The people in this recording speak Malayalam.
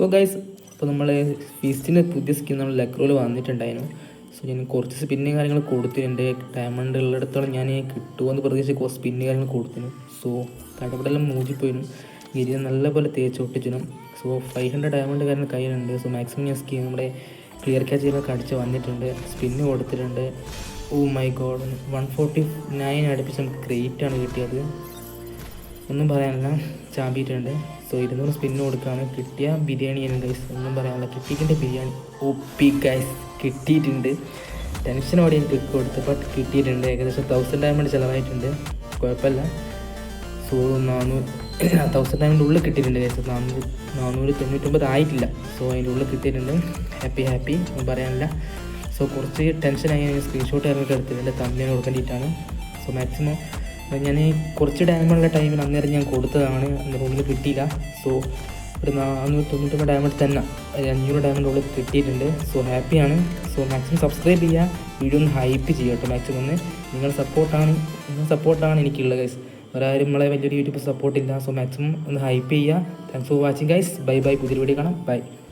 സോ ഗൈസ് അപ്പോൾ നമ്മൾ ഫീസ്റ്റിന്റെ പുതിയ സ്കിൻ നമ്മൾ ലക്രോയിൽ വന്നിട്ടുണ്ടായിരുന്നു. സോ ഞാൻ കുറച്ച് സ്പിന്നും കാര്യങ്ങൾ കൊടുത്തിട്ടുണ്ട് ഡയമണ്ട് ഉള്ളിടത്തോളം ഞാൻ കിട്ടുമെന്ന് പ്രതീക്ഷിച്ച് സ്പിന്ന് കാര്യങ്ങൾ കൊടുത്തിരുന്നു സോ കടപടെല്ലാം മൂജിപ്പോയിരുന്നു ഗിരി നല്ലപോലെ തേച്ച് ഒട്ടിച്ചിനും. സോ ഫൈവ് ഹൺഡ്രഡ് ഡയമണ്ട് കാര്യങ്ങൾ കയ്യിലുണ്ട്. സോ മാക്സിമം ഞാൻ സ്കിൻ നമ്മുടെ ക്ലിയർ ക്യാച്ച് ചെയ്യുന്ന അടിച്ച് വന്നിട്ടുണ്ട്. സ്പിന്ന് കൊടുത്തിട്ടുണ്ട്. ഓ my god one forty nine അടുപ്പിച്ച് നമുക്ക് ക്രേറ്റ് ആണ് കിട്ടിയത്. ഒന്നും പറയാനില്ല. ചാമ്പിയിട്ടുണ്ട്. സോ ഇരുന്നൂറ് സ്പിന്ന് കൊടുക്കുകയാണ് കിട്ടിയ ബിരിയാണിയാണ് ഗൈസ് ഒന്നും പറയാനില്ല. കിട്ടിക്കിന്റെ ബിരിയാണി. ഒപ്പി ഗൈസ് കിട്ടിയിട്ടുണ്ട്. ടെൻഷനോടെ എനിക്ക് കൊടുത്ത് ബട്ട് കിട്ടിയിട്ടുണ്ട്. ഏകദേശം തൗസൻഡ് ഡയമണ്ട് ചിലവായിട്ടുണ്ട്. കുഴപ്പമില്ല. സോ നാനൂറ് തൗസൻഡ് ഡയമണ്ട് ഉള്ളിൽ കിട്ടിയിട്ടുണ്ട് ഗൈസ് നാനൂറ് നാനൂറ് തൊണ്ണൂറ്റൊമ്പത് ആയിട്ടില്ല. സോ അതിന്റെ ഉള്ളിൽ കിട്ടിയിട്ടുണ്ട്. ഹാപ്പി ഹാപ്പി ഒന്നും പറയാനില്ല. സോ കുറച്ച് ടെൻഷനായി സ്ക്രീൻഷോട്ട് കാര്യങ്ങളൊക്കെ എടുത്തിട്ടുണ്ട് തമ്മിൽ കൊടുക്കേണ്ടിയിട്ടാണ്. സോ മാക്സിമം ഞാൻ കുറച്ച് ഡാമുള്ള ടൈമിൽ അന്നേരം ഞാൻ കൊടുത്തതാണ്. അന്ന് റൂമിൽ കിട്ടിയില്ല. സോ ഒരു നാനൂറ്റി തൊണ്ണൂറ്റൊമ്പത് ഡയമണ്ട് തന്നെ. ഒരു അഞ്ഞൂറ് ഡയമണ്ട് ഉള്ളിൽ കിട്ടിയിട്ടുണ്ട്. സോ ഹാപ്പിയാണ് സോ മാക്സിമം സബ്സ്ക്രൈബ് ചെയ്യുക. വീഡിയോ ഒന്ന് ഹൈപ്പ് ചെയ്യുക കേട്ടോ. മാക്സിമം ഒന്ന്. നിങ്ങൾ സപ്പോർട്ടാണ് നിങ്ങൾ സപ്പോർട്ടാണ് എനിക്കുള്ളത് ഗൈസ് ഒരാരും നമ്മളെ വലിയൊരു യൂട്യൂബ് സപ്പോർട്ടില്ല സോ മാക്സിമം ഒന്ന് ഹൈപ്പ് ചെയ്യുക. Thanks for watching guys bye bye പുതിയ വീഡിയോ കാണാം. ബൈ